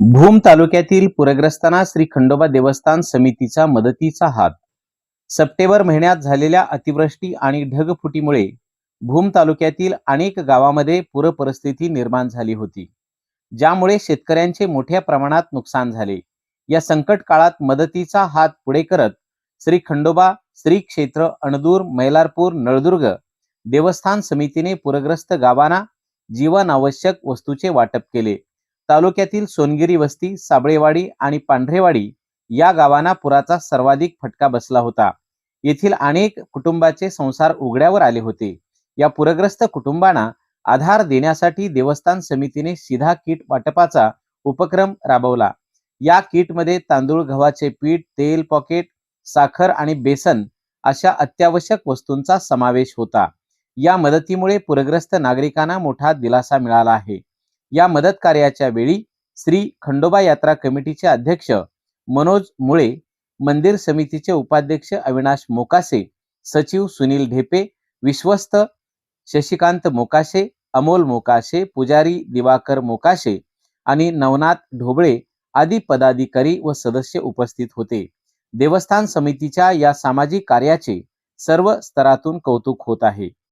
भूम तालुक्यातील पूरग्रस्तांना श्री खंडोबा देवस्थान समितीचा मदतीचा हात. सप्टेंबर महिन्यात झालेल्या अतिवृष्टी आणि ढगफुटीमुळे भूम तालुक्यातील अनेक गावामध्ये पूर परिस्थिती निर्माण झाली होती ज्यामुळे शेतकऱ्यांचे मोठ्या प्रमाणात नुकसान झाले. या संकट काळात मदतीचा हात पुढे करत श्री खंडोबा श्री क्षेत्र अणदूर मैलारपूर नळदुर्ग देवस्थान समितीने पूरग्रस्त गावांना जीवनावश्यक वस्तूचे वाटप केले. तालुक्यातील सोनगिरी वस्ती साबळेवाडी आणि पांढरेवाडी या गावांना पुराचा सर्वाधिक फटका बसला होता. येथील अनेक कुटुंबाचे संसार उघड्यावर आले होते. या पूरग्रस्त कुटुंबांना आधार देण्यासाठी देवस्थान समितीने सीधा किट वाटपाचा उपक्रम राबवला. या किटमध्ये तांदूळ गव्हाचे पीठ तेल पॉकेट साखर आणि बेसन अशा अत्यावश्यक वस्तूंचा समावेश होता. या मदतीमुळे पूरग्रस्त नागरिकांना मोठा दिलासा मिळाला आहे. या मदत कार्याच्या वेळी श्री खंडोबा यात्रा कमिटीचे अध्यक्ष मनोज मुळे मंदिर समितीचे उपाध्यक्ष अविनाश मोकासे सचिव सुनील ढेपे विश्वस्त शशिकांत मोकाशे अमोल मोकाशे पुजारी दिवाकर मोकाशे आणि नवनाथ ढोबळे आदी पदाधिकारी व सदस्य उपस्थित होते. देवस्थान समितीच्या या सामाजिक कार्याचे सर्व स्तरातून कौतुक होत आहे.